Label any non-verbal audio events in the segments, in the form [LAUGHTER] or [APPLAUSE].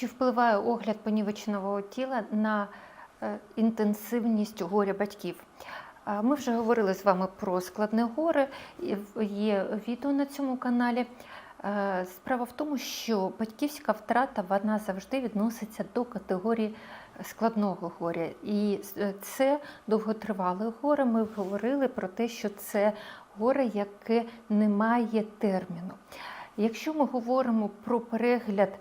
Чи впливає огляд понівеченого тіла на е, інтенсивність горя батьків? Ми вже говорили з вами про складне горе, є відео на цьому каналі. Е, Справа в тому, що батьківська втрата вона завжди відноситься до категорії складного горя. І е, це довготривале горе. Ми говорили про те, що це горе, яке не має терміну. Якщо ми говоримо про перегляд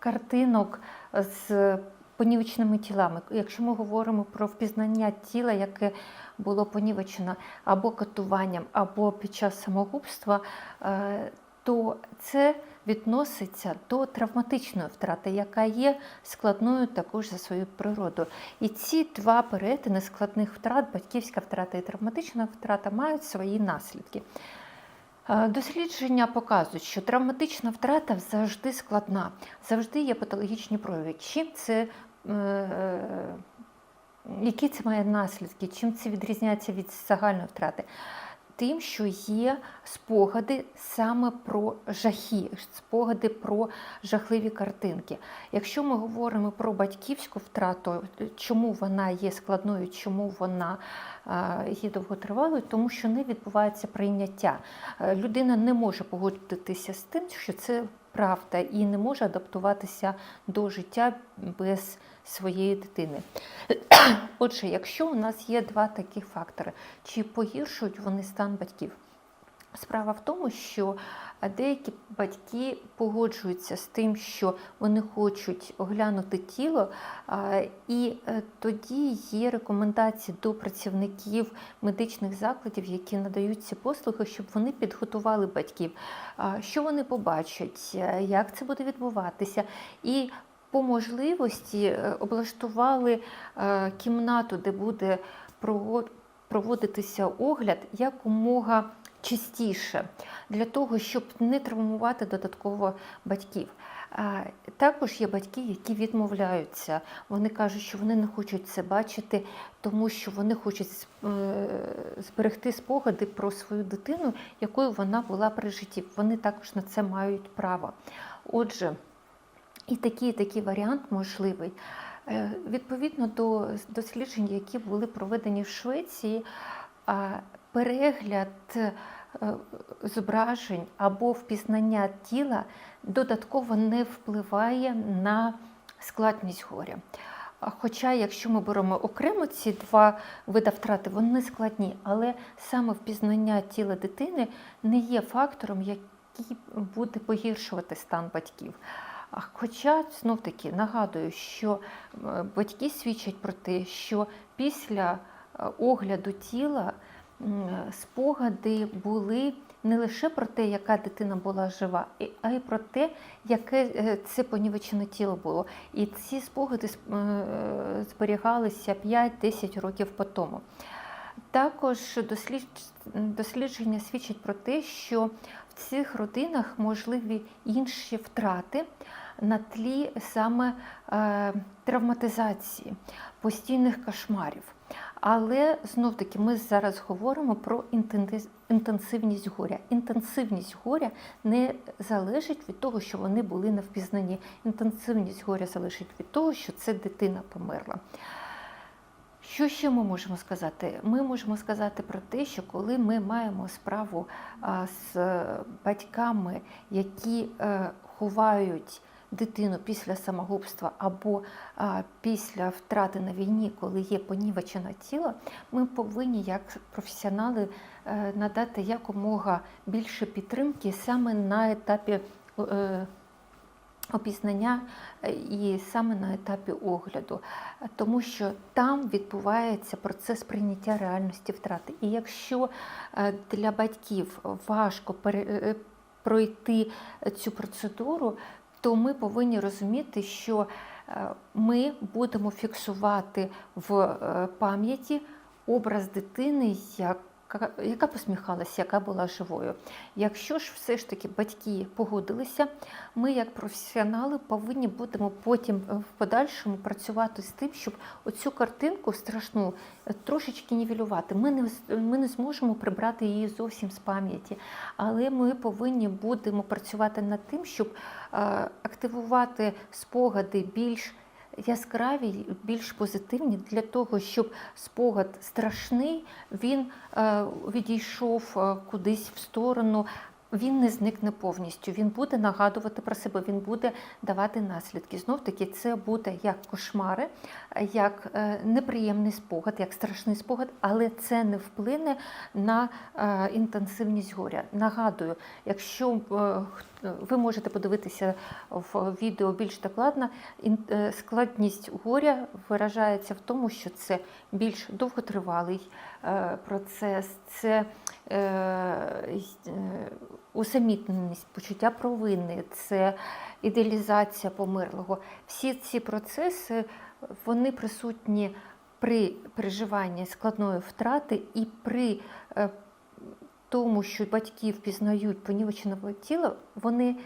картинок з понівеченими тілами, якщо ми говоримо про впізнання тіла, яке було понівечено або катуванням, або під час самогубства, е, то це відноситься до травматичної втрати, яка є складною також за свою природу. І ці два перетини складних втрат, батьківська втрата і травматична втрата, мають свої наслідки. Е, Дослідження показують, що травматична втрата завжди складна, завжди є патологічні прояви. Чим це, е, е, які це має наслідки, чим це відрізняється від загальної втрати? Тим, що є спогади саме про жахи, спогади про жахливі картинки. Якщо ми говоримо про батьківську втрату, чому вона є складною, чому вона е, є довготривалою, тому що не відбувається прийняття. Е, Людина не може погодитися з тим, що це правда, і не може адаптуватися до життя без своєї дитини. [CLEARS THROAT] Отже, якщо у нас є два такі фактори, чи погіршують вони стан батьків? Справа в тому, що деякі батьки погоджуються з тим, що вони хочуть оглянути тіло, і е, тоді є рекомендації до працівників медичних закладів, які надають ці послуги, щоб вони підготували батьків, що вони побачать, е, як це буде відбуватися. І по можливості е, облаштували е, кімнату, де буде проводитися огляд якомога частіше, для того, щоб не травмувати додатково батьків. Також є батьки, які відмовляються. Вони кажуть, що вони не хочуть це бачити, тому що вони хочуть е, зберегти спогади про свою дитину, якою вона була при житті. Вони також на це мають право. Отже, і такий, такий варіант можливий. Е, Відповідно до досліджень, які були проведені в Швеції, перегляд е, зображень або впізнання тіла додатково не впливає на складність горя. Хоча, якщо ми беремо окремо ці два види втрати, вони складні, але саме впізнання тіла дитини не є фактором, який буде погіршувати стан батьків. Хоча знов таки нагадую, що е, батьки свідчать про те, що після е, огляду тіла спогади були не лише про те, яка дитина була жива, а й про те, яке е, це понівечене тіло було. І ці спогади е, зберігалися 5-10 років по тому. Також дослідження свідчать про те, що в цих родинах можливі інші втрати на тлі саме е, травматизації, постійних кошмарів. Але знов таки ми зараз говоримо про інтенсивність горя. Інтенсивність горя не залежить від того, що вони були не впізнані. Інтенсивність горя залежить від того, що це дитина померла. Що ще ми можемо сказати? Ми можемо сказати про те, що коли ми маємо справу з батьками, які е, ховають дитину після самогубства або а, після втрати на війні, коли є понівечене тіло, ми повинні як професіонали е, надати якомога більше підтримки саме на етапі. е, Опізнання е, і саме на етапі огляду, тому що там відбувається процес прийняття реальності втрати. І якщо для батьків важко пройти цю процедуру, то ми повинні розуміти, що е, ми будемо фіксувати в е, пам'яті образ дитини, ка- яка посміхалася, яка була живою. Якщо ж все ж таки батьки погодилися, ми, як професіонали, повинні будемо потім в подальшому працювати з тим, щоб оцю картинку страшну е, трошечки нівелювати. Ми не, ми не зможемо прибрати її зовсім з пам'яті, але ми повинні будемо працювати над тим, щоб е, активувати спогади більш яскраві, більш позитивні для того, щоб спогад страшний він е, відійшов е, кудись в сторону. Він не зникне повністю, він буде нагадувати про себе, він буде давати наслідки. Знов таки, це буде як кошмари, як е, неприємний спогад, як страшний спогад, але це не вплине на інтенсивність горя. Нагадую, якщо е, хт- ви можете подивитися в відео більш докладно, е, складність горя виражається в тому, що це більш довготривалий е, процес, це е, усамітненість, почуття провини, це ідеалізація померлого. Всі ці процеси вони присутні при переживанні складної втрати і при тому, що батьки впізнають понівеченого тіла, вони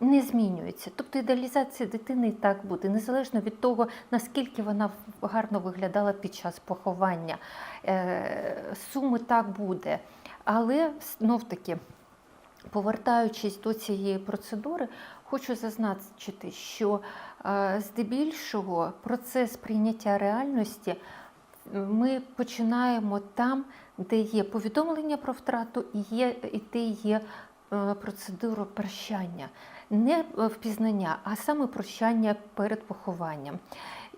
не змінюються. Тобто ідеалізація дитини і так буде, незалежно від того, наскільки вона гарно виглядала під час поховання. Е, Суми так буде. Але знов таки, повертаючись до цієї процедури, хочу зазначити, що е, здебільшого процес прийняття реальності ми починаємо там, де є повідомлення про втрату, і є і де є е, процедура прощання, не е, впізнання, а саме прощання перед похованням.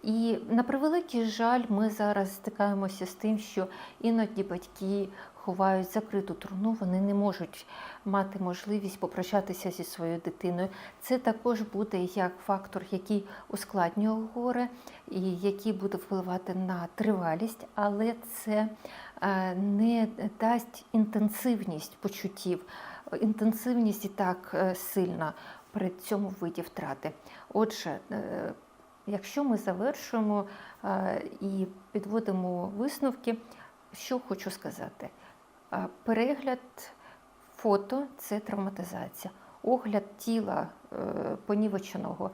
І на превеликий жаль, ми зараз стикаємося з тим, що іноді батьки ховають закриту труну, вони не можуть мати можливість попрощатися зі своєю дитиною. Це також буде як фактор, який ускладнює горе і який буде впливати на тривалість, але це е, не дасть інтенсивність почуттів. Інтенсивність і так е, сильна при цьому виді втрати. Отже, е, якщо ми завершуємо і підводимо висновки, що хочу сказати. Перегляд фото це травматизація. Огляд тіла е, понівеченого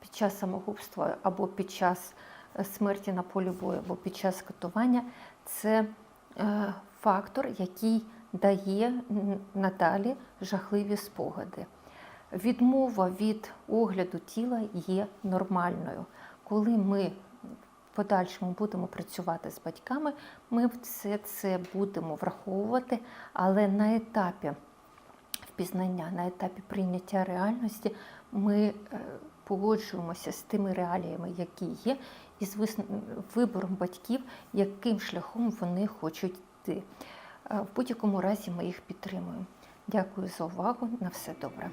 під час самогубства або під час е, смерті на полі бою, або під час катування це е, фактор, який дає надалі жахливі спогади. Відмова від огляду тіла є нормальною. Коли ми подальшому будемо працювати з батьками, ми все це будемо враховувати, але на етапі впізнання, на етапі прийняття реальності ми е, погоджуємося з тими реаліями, які є, і з вибором батьків, яким шляхом вони хочуть йти. Е, В будь-якому разі ми їх підтримуємо. Дякую за увагу. На все добре.